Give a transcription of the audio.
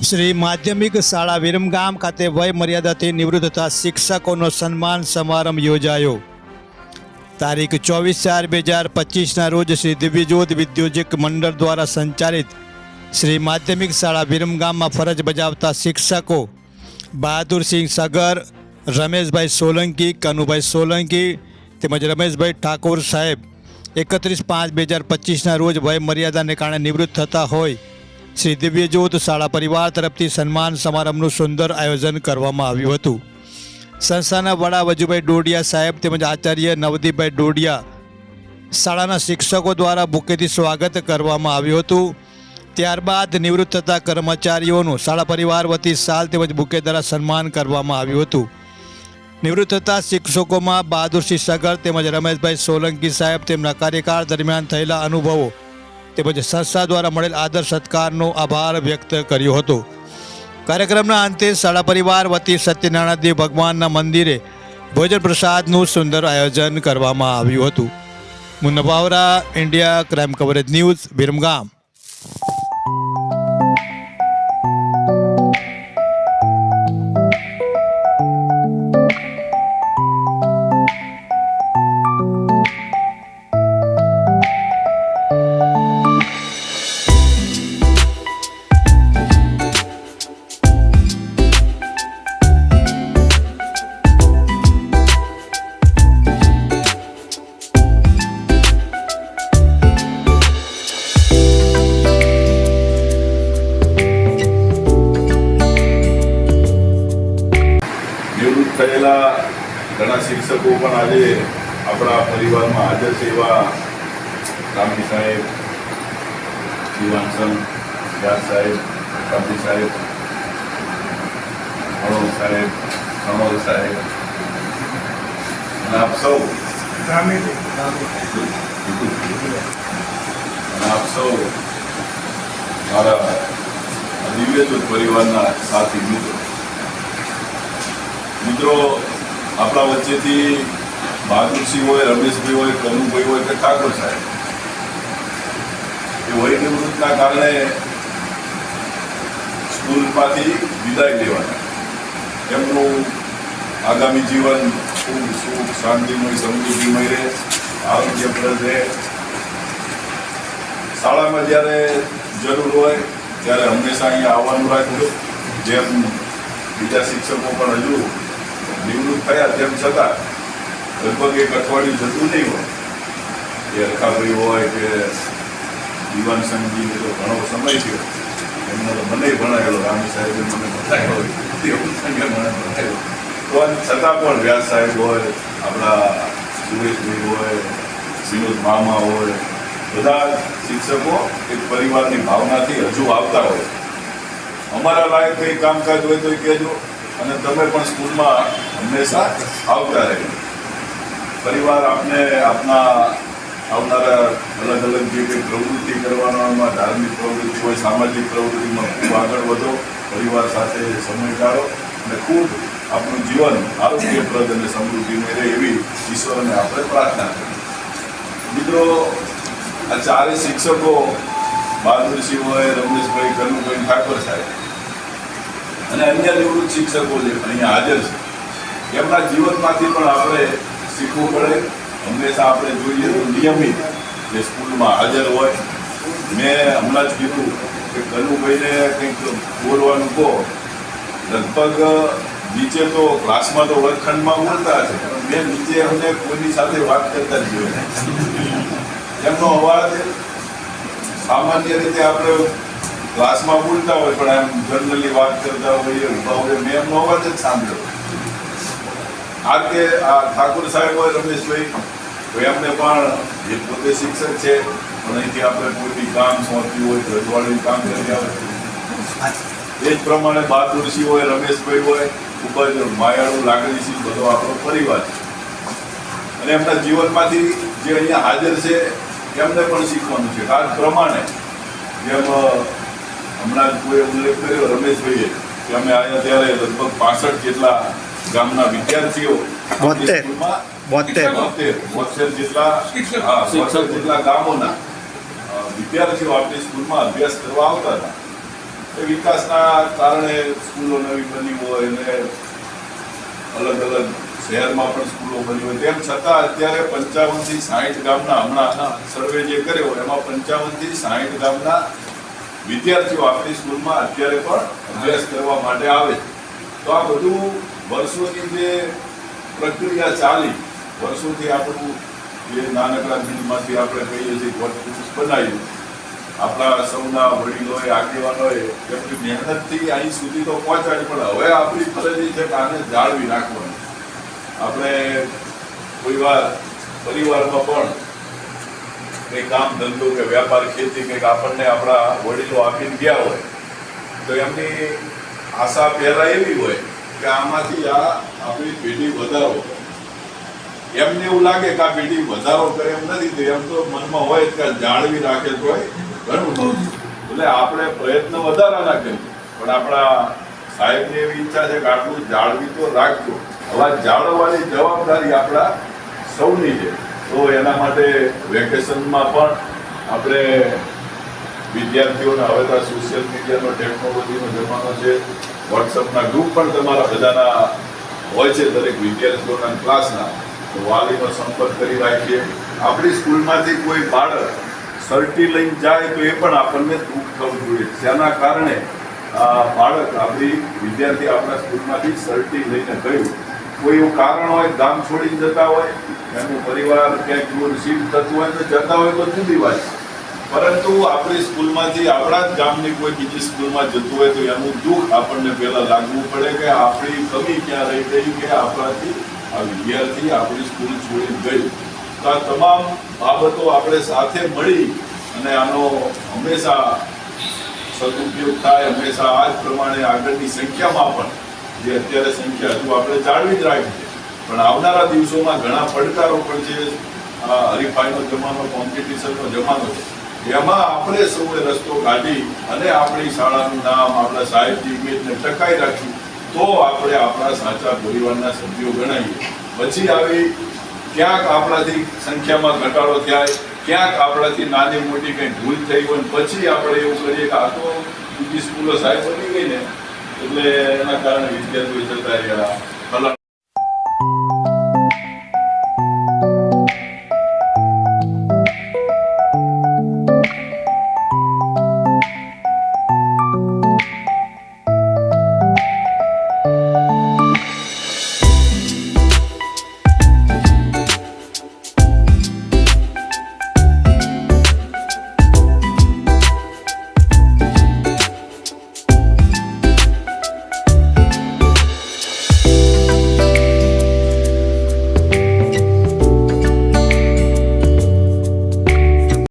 શ્રી માધ્યમિક શાળા વિરમગામ ખાતે વય મર્યાદાથી નિવૃત્ત થતા શિક્ષકોનો સન્માન સમારંભ યોજાયો. તારીખ ચોવીસ ચાર બે હજાર પચીસના રોજ શ્રી દિવ્યજ્યોત વિદ્યોજક મંડળ દ્વારા સંચાલિત શ્રી માધ્યમિક શાળા વિરમગામમાં ફરજ બજાવતા શિક્ષકો બહાદુરસિંહ સગર, રમેશભાઈ સોલંકી, કનુભાઈ સોલંકી તેમજ રમેશભાઈ ઠાકોર સાહેબ એકત્રીસ પાંચ બે હજાર પચીસના રોજ વય મર્યાદાને કારણે નિવૃત્ત થતા હોય શ્રી દિવ્યજ્યોત શાળા પરિવાર તરફથી સન્માન સમારંભનું સુંદર આયોજન કરવામાં આવ્યું હતું. સંસ્થાના વડા વજુભાઈ ડોડિયા સાહેબ તેમજ આચાર્ય નવદીપભાઈ ડોડિયા શાળાના શિક્ષકો દ્વારા બુકેથી સ્વાગત કરવામાં આવ્યું હતું. ત્યારબાદ નિવૃત્ત થતા કર્મચારીઓનું શાળા પરિવાર વતી સાલ તેમજ બુકે દ્વારા સન્માન કરવામાં આવ્યું હતું. નિવૃત્ત થતા શિક્ષકોમાં બહાદુરસિંહ સગર તેમજ રમેશભાઈ સોલંકી સાહેબ તેમના કાર્યકાળ દરમિયાન થયેલા અનુભવો તેમજ સંસ્થા દ્વારા મળેલ આદર સત્કારનો આભાર વ્યક્ત કર્યો હતો. કાર્યક્રમના અંતે શાળા પરિવાર વતી સત્યનારાયણ દેવ ભગવાનના મંદિરે ભોજન પ્રસાદનું સુંદર આયોજન કરવામાં આવ્યું હતું. મુન્નભાવરા India crime coverage news, Viramgam. નિવૃત્ત ઘણા શિક્ષકો પણ આજે આપણા પરિવારમાં હાજર છે એવા રામજી સાહેબ જીવાનસન વ્યાસ સાહેબ રામજી સાહેબ મણોજ સાહેબ કમલ સાહેબ. અને આપ સૌ અને આપ સૌ મારા દિવ્યજોત પરિવારના સાથી મિત્રો. મિત્રો આપણા વચ્ચેથી બહાદુરસિંહ હોય, રમેશભાઈ હોય કનુભાઈ હોય કે ઠાકોર સાહેબ. એ વય નિવૃત્તના કારણે સ્કૂલમાંથી વિદાય લેવાના. એમનું આગામી જીવન ખૂબ સુખ, શાંતિમય, સમૃદ્ધિમય રહે આરોગ્યપ્રદ રહે. શાળામાં જ્યારે જરૂર હોય, ત્યારે હંમેશા અહીંયા આવવાનું રાખજો જેમ બીજા શિક્ષકો પણ હજુ નિવૃત્ત થયા તેમ છતાં લગભગ એક અઠવાડિયું જતું નહીં હોય. એ અરખાભાઈ હોય કે દીવાન સંઘજીને તો ઘણો સમય થયો. એમને તો મને ભણાયેલો રામી સાહેબે મને ભણાયો એવું સંઘે મને ભણાયો પણ છતાં પણ વ્યાસ સાહેબ હોય, આપણા સુરેશભાઈ હોય, વિનોદ મામા હોય, બધા શિક્ષકો એક પરિવારની ભાવનાથી હજુ આવતા હોય. અમારા લાયક કંઈ કામકાજ હોય તો કહેજો. અને તમે પણ સ્કૂલમાં હંમેશા આવતા રહે. પરિવાર આપને આપના આવનારા અલગ અલગ જે કંઈ પ્રવૃત્તિ કરવાનામાં ધાર્મિક પ્રવૃત્તિ હોય, સામાજિક પ્રવૃત્તિમાં ખૂબ આગળ વધો, પરિવાર સાથે સમય કાઢો અને ખૂબ આપણું જીવન આરોગ્યપ્રદ અને સમૃદ્ધિમય રહે એવી ઈશ્વરને આપણે પ્રાર્થના કરીએ. મિત્રો, આ ચારે શિક્ષકો બહાદુરસિંહ હોય, રમેશભાઈ કનુભાઈ ઠાકોર સાહેબ અને અન્ય નિવૃત્ત શિક્ષકો જે અહીંયા હાજર છે. એમના જીવનમાંથી પણ આપણે શીખવું પડે. હંમેશા આપણે જોઈએ તો નિયમિત જે સ્કૂલમાં હાજર હોય. મેં હમણાં જ કીધું કે કનુભાઈને કંઈક બોલવાનું કહો. લગભગ નીચે તો ક્લાસમાં તો વર્ગખંડમાં બોલતા છે મેં નીચે અમને કોઈની સાથે વાત કરતા જોયા એમનો અવાજ સામાન્ય રીતે આપણે ક્લાસમાં બોલતા હોય, પણ એમ જનરલી વાત કરતા હોઈએ ઊભા હોય મેં એમનો અવાજ જ સાંભળ્યો. આ આ ઠાકોર સાહેબ હોય રમેશભાઈ એમને પણ જે પોતે શિક્ષક છે પણ અહીંથી આપણે કોઈ બી કામ સોંપ્યું હોય તો કામ કરી આવે. એ જ પ્રમાણે બહાદુરસિંહ હોય રમેશભાઈ હોય ખૂબ જ માયાળું લાગણીશીલ બધો આપણો પરિવાર છે. અને એમના જીવનમાંથી જે અહીંયા હાજર છે એમને પણ શીખવાનું છે. આ પ્રમાણે જેમ હમણાં કોઈ ઉલ્લેખ કર્યો રમેશભાઈએ કે અમે આવ્યા ત્યારે લગભગ પાસઠ જેટલા ગામના વિદ્યાર્થીઓ બોતેર. બોતેર. બોતેર જેટલા બોતેર જેટલા ગામોના વિદ્યાર્થીઓ આપણી સ્કૂલમાં અભ્યાસ કરવા આવતા હતા. એ વિકાસના કારણે સ્કૂલો નવી બની હોય અને અલગ અલગ શહેરમાં પણ સ્કૂલો બની હોય. તેમ છતાં અત્યારે પંચાવનથી સાહીઠ ગામના હમણાં સર્વે જે કર્યો એમાં પંચાવનથી સાહીઠ ગામના વિદ્યાર્થીઓ આપણી સ્કૂલમાં અત્યારે પણ અભ્યાસ કરવા માટે આવે છે. તો આ બધું વર્ષોની જે પ્રક્રિયા ચાલી, વર્ષોથી આપણું જે નાનકડા દિનમાંથી આપણે કહીએ છીએ કોન્સ્ટિટ્યુશન બનાવ્યું. આપણા સૌના વડીલોએ, આગેવાનોએ એમની મહેનતથી અહીં સુધી તો પહોંચાડી પણ હવે આપણી ફરજ છે કે આને જાળવી નાખવાનું. આપણે કોઈ વાર પરિવારમાં પણ કંઈ કામ ધંધો કે વ્યાપાર, ખેતી કંઈક આપણને આપણા વડીલો આપીને ગયા હોય, તો એમની આશા પહેલા એવી હોય કે આમાંથી આ આપણી પેઢી વધારો. એમને એવું લાગે કે આ પેઢી વધારો કરે એમ નથી, તો એમ તો મનમાં હોય કે જાળવી રાખે તો ઘણું એટલે આપણે પ્રયત્ન વધારાના કરીએ પણ આપણા સાહેબની એવી ઈચ્છા છે કે આટલું જાળવી તો રાખજો. હવે જાળવવાની જવાબદારી આપણા સૌની છે. તો એના માટે વેકેશનમાં પણ આપણે વિદ્યાર્થીઓને હવે તો સોશિયલ મીડિયાનો ટેકનોલોજીનો જમાનો છે. વોટ્સઅપના ગ્રુપ પણ તમારા બધાના હોય છે દરેક વિદ્યાર્થીઓના ક્લાસના તો વાલીનો સંપર્ક કરી રાખીએ. આપણી સ્કૂલમાંથી કોઈ બાળક સર્ટી લઈને જાય તો એ પણ આપણને દુઃખ થવું જોઈએ. જેના કારણે બાળક આપણી વિદ્યાર્થી આપણા સ્કૂલમાંથી સર્ટી લઈને ગયું. કોઈ એવું કારણ હોય, ગામ છોડીને જતા હોય એનું પરિવાર ક્યાંક દૂર શિફ્ટ થતું હોય તો જતા હોય તો જુદી વાત છે. પરંતુ આપણી સ્કૂલમાંથી આપણા જ ગામની કોઈ બીજી સ્કૂલમાં જતું હોય તો એનું દુઃખ આપણને પહેલાં લાગવું પડે કે આપણી કમી ક્યાં રહી ગઈ કે આપણાથી આ વિદ્યાર્થી આપણી સ્કૂલ છોડી ગઈ. તો આ તમામ બાબતો આપણે સાથે મળી અને આનો હંમેશા સદુપયોગ થાય, હંમેશા આ જ પ્રમાણે આગળની સંખ્યામાં પણ. જે અત્યારે સંખ્યા હજુ આપણે જાળવી જ રાખીએ પણ આવનારા દિવસોમાં ઘણા પડકારો પણ છે હરીફાઈનો જમાનો કોમ્પિટિશનનો જમાનો છે. એમાં આપણે સૌએ રસ્તો કાઢી અને આપણી શાળાનું નામ, આપણા સાહેબજી ઇમેજને ટકાઈ રાખ્યું તો આપણે આપણા સાચા પરિવારના સભ્યો ગણાવીએ પછી આવી ક્યાંક આપણાથી સંખ્યામાં ઘટાડો થાય, ક્યાંક આપણાથી નાની મોટી કંઈ ભૂલ થઈ હોય, પછી આપણે એવું કરીએ કે આ તો બીજી સ્કૂલો સાહેબ બની ગઈ ને, એટલે એના કારણે વિદ્યાર્થીઓ જતા રહ્યા.